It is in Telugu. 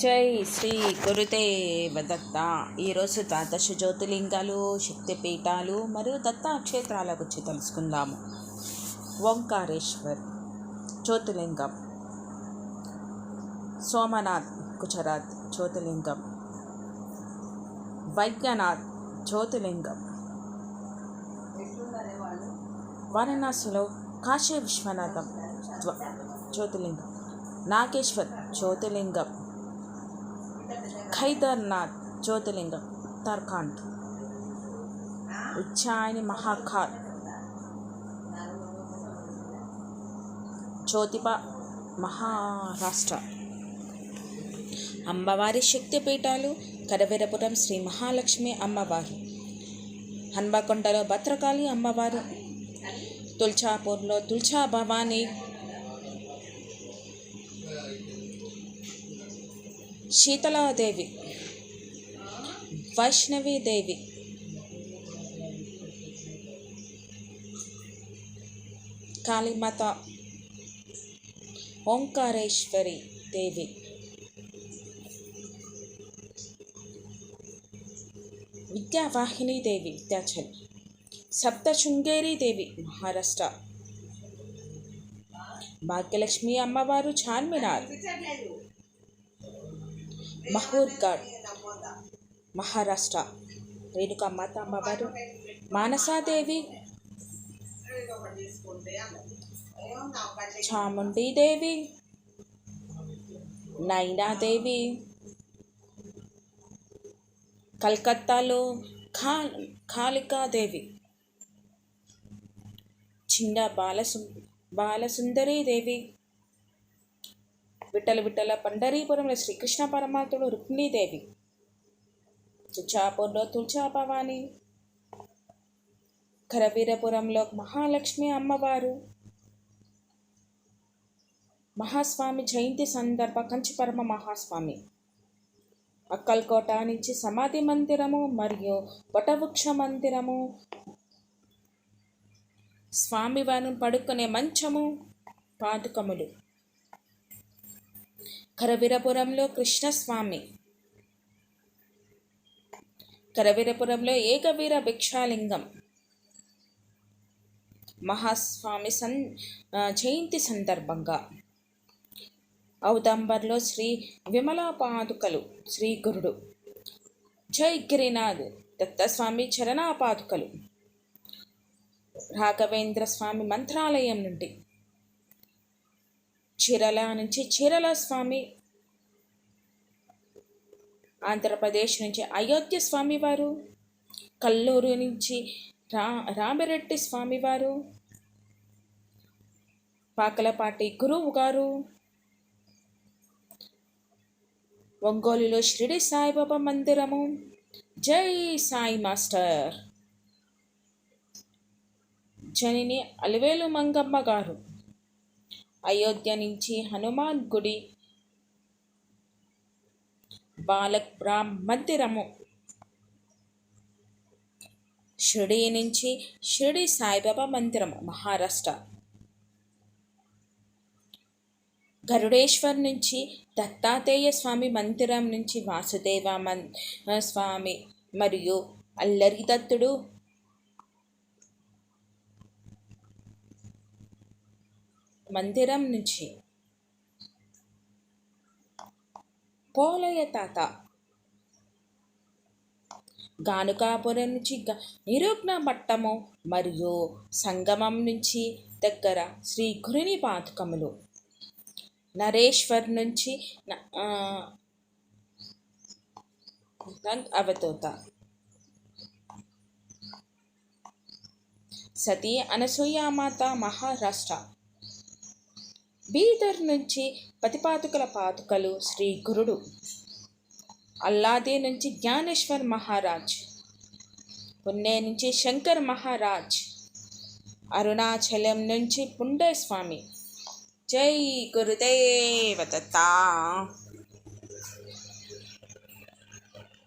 జై శ్రీ గురుదేవ దత్త ఈరోజు ద్వాదశ జ్యోతిలింగాలు శక్తిపీఠాలు మరియు దత్తాక్షేత్రాల గురించి తెలుసుకుందాము. ఓంకారేశ్వర్ జ్యోతిలింగం సోమనాథ్ గుజరాత్ జ్యోతిలింగం వైద్యనాథ్ జ్యోతిలింగం వారణాసిలో కాశీ విశ్వనాథం జ్యోతిలింగం నాగేశ్వర్ జ్యోతిలింగం ఖైదర్నాథ్ జ్యోతిలింగం ఉత్తరాఖండ్. ఉజ్జాయిని మహాకాల్ జ్యోతిబ మహారాష్ట్ర. అమ్మవారి శక్తిపీఠాలు కరవీరపురం శ్రీ మహాలక్ష్మి అమ్మవారు. హన్మకొండలో భద్రకాళి అమ్మవారు. తుల్చాపూర్లో తుల్చా భవానీ శీతలాదేవి వైష్ణవీదేవి కాళీమాత ఓంకారేశ్వరి దేవి. విద్యావాహిని దేవి విద్యాచల్. సప్తశృంగేరి దేవి మహారాష్ట్ర. భాగ్యలక్ష్మి అమ్మవారు చార్మినార్. మహూర్ఘాట్ మహారాష్ట్ర. రేణుకమ్మ అమ్మవారు మానసాదేవి. చాముండీదేవి. నైనాదేవి. కల్కత్తాలో ఖా కాళికాదేవి చిన్న బాలసు బాలసుందరీదేవి. విట్టల విట్టల పండరీపురంలో శ్రీకృష్ణ పరమాత్ముడు రుక్మిణీదేవి. తుచాపూర్లో తుల్చా భవాని కరవీరపురంలో మహాలక్ష్మి అమ్మవారు. మహాస్వామి జయంతి సందర్భ కంచిపరమ మహాస్వామి. అక్కల్కోట నుంచి సమాధి మందిరము మరియు వటవృక్ష మందిరము. స్వామివారిని పడుకునే మంచము పాదుకములు. కరవీరపురంలో కృష్ణస్వామి. కరవీరపురంలో ఏకవీర భిక్షాలింగం. మహాస్వామి సన్ జయంతి సందర్భంగా. ఔదంబర్లో శ్రీ విమలా పాదుకలు శ్రీ గురుడు. జై గిరినాథ్ దత్తస్వామి చరణాపాదుకలు. రాఘవేంద్ర స్వామి మంత్రాలయం నుండి. చీరల నుంచి చీరల స్వామి ఆంధ్రప్రదేశ్ నుంచి అయోధ్య స్వామివారు కల్లూరు నుంచి రా రామిరెడ్డి స్వామివారు పాకలపాటి గురువు గారు ఒంగోలులో షిరిడి సాయిబాబా మందిరము. జై సాయి మాస్టర్. జనిని అలివేలు మంగమ్మ గారు. అయోధ్య నుంచి హనుమాన్ గుడి బాలక్ మందిరము. షిరిడి నుంచి షిరిడి సాయిబాబా మందిరము మహారాష్ట్ర. గరుడేశ్వర్ నుంచి దత్తాత్రేయ స్వామి మందిరం నుంచి వాసుదేవ మన్ స్వామి మరియు అల్లరి దత్తుడు మందిరం నుంచి. పోలయ తాత. గానుకాపురం నుంచి నిరుగ్న మట్టము మరియు సంగమం నుంచి దగ్గర శ్రీ గురుని పాతకములు నరేశ్వర్ నుంచి న- సతీ అనసూయామాత మహారాష్ట్ర. బీదర్ నుంచి పతిపాతుకల పాతుకలు శ్రీ గురుడు. అల్లాదే నుంచి జ్ఞానేశ్వర్ మహారాజ్. పుణే నుంచి శంకర్ మహారాజ్. అరుణాచలం నుంచి పుండస్వామి. జై గురుదేవత